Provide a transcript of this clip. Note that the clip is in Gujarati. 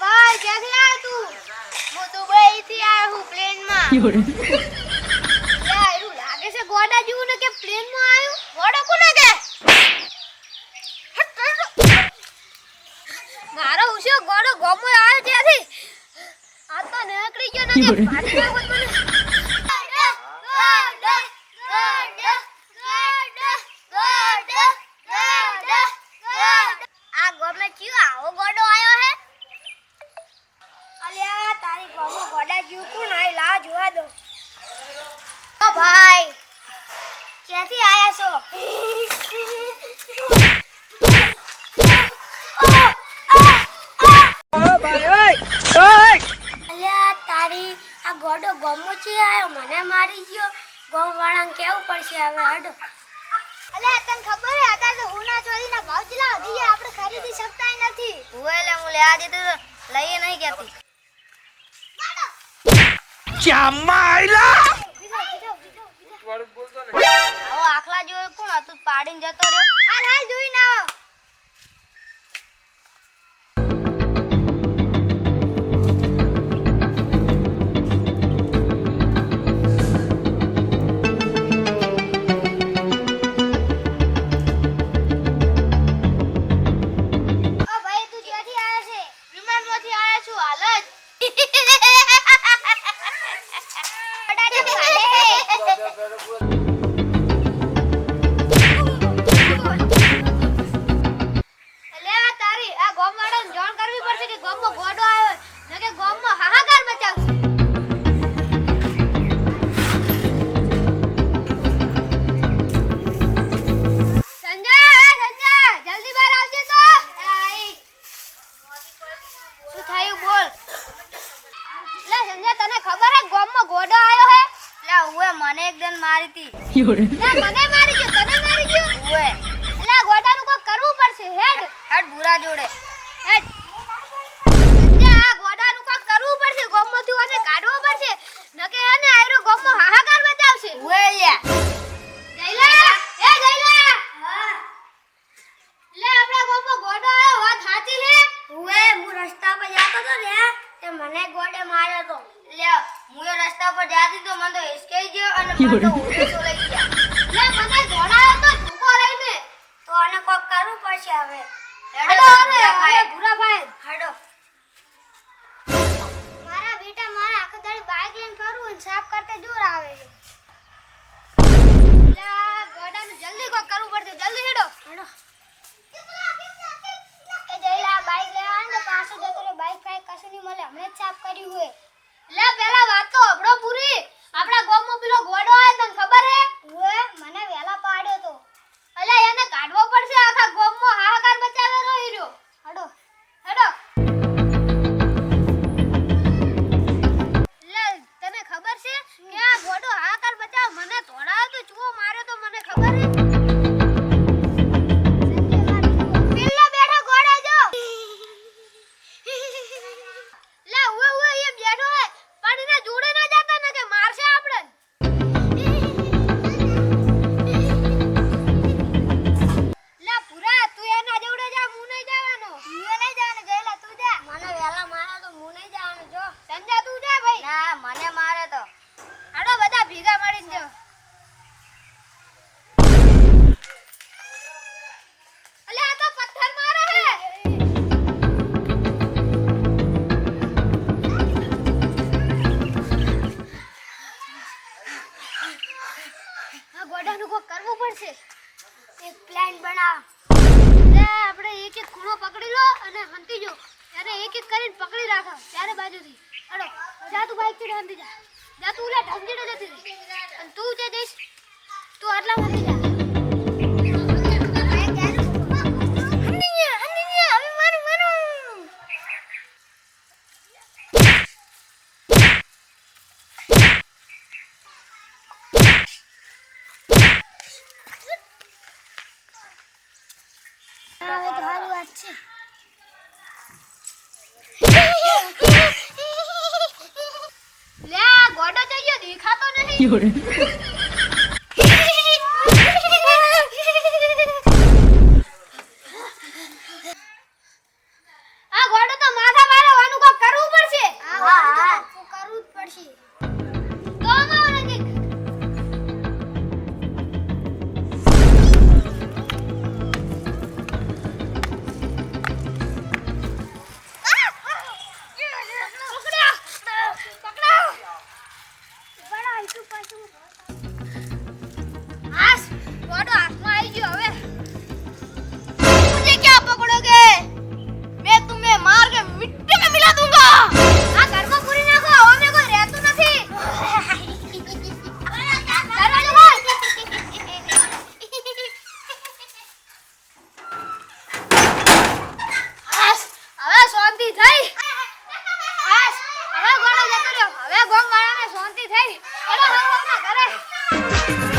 ભાઈ ક્યાંથી આવ્યો તું? હું દુબઈ થી આવ્યો હું 人，લે એવું લાગે છે ગોડા જેવું ને કે પ્લેનમાં આવ્યું ગોડા કોને કે? મારો ઉશો ગોડો ગોમો આવ્યો ત્યાંથી. આ તો નીકળી ગયો ને કે યોરે. પાછી નાખો મને આ ગમે ક્યું આવો ગોડો આવ્યો હે અલ્યા તારી ગમો ગોડા જેવું કોણ આય લા જોવા દો ઓ ભાઈ ક્યાંથી આયા છો? અલ્યા તારી આ ગોડો ગમો છે આયો મને મારી ગયો ગોમ વાળાને કેવું પડશે હવે હડો. અલ્યા તને ખબર હે અત્યારે તો ઉના ચોરીના ભાવ ચલા વધી આપણે ખરીદી શકતા નથી. હું એટલે હું લેવા દીધું તો લઈએ નહીં કેતી આવો આખલા જોયો કોણ હતું? પાડીને જતો રહ્યો? હાલ હાલ જોઈને આવો. લે સંજય તને ખબર હે ગોમમાં ગોડો આયો હે? એટલે ઉએ મને એક દન મારી તી. 有人，લે મને મારી ગયો તને મારી ગયો. ઉએ લે ગોડાનું કોઈ કરવું પડશે હેડ. હેડ બુરા જોડે. હેડ. સંજય આ ગોડાનું કોઈ કરવું પડશે ગોમમાંથી ઓને કાઢવો પડશે. નકે એને આયરો ગોમમાં હાહાકાર બતાવશે ઉએ લ્યા જયલા. એ જયલા. હા લે આપણા ગોમમાં ગોડો આવ્યો વાત સાચી હે? ઉએ હું રસ્તા પર જાતો તો લે તે મને ગોડે માર્યો તો. લે હું રસ્તા પર જાતી તો મને તો હિસકાઈ ગયો અને મને તો ઊંધે ચોલાઈ ગયા. લે મને દોડાયો તો ઝૂકો લઈને. તો આને કોક કરવું પડશે હવે. હેડો હવે હવે ભૂરા ભાઈ. હેડો. મારા બેટા મારા આખો દાડી બાઇક લઈને ફરું અને સાફ કરતા જોર આવે છે. લે આ જલ્દી કોક કરવું પડશે. જલ્દી હેડો. હેડો. એ જઈલા બાઈક લેવા ને તો પાછો જતો બાઈક કાંઈ કશું નહીં મળે. હમણાં જ સાફ કર્યું હોય. લે પેલા વાત તો આ ગોડાનું કોઈ કરવું પડશે. એક પ્લાન બનાવ. આપણે એક એક ખૂણો પકડી લો અને હંતી જો. ત્યારે એક એક કરીને પકડી રાખો ત્યારે બાજુથી. અડો જા તું બાઈક ચડી હંતી જા. જા તું, લે ઢંગીડે જતી અને તું જે જઈશ તું આટલા હંતી જા. લે ગોડો જઈએ દેખાતો નહીં. 怪生活 શાંતિ થઈ. ઘરે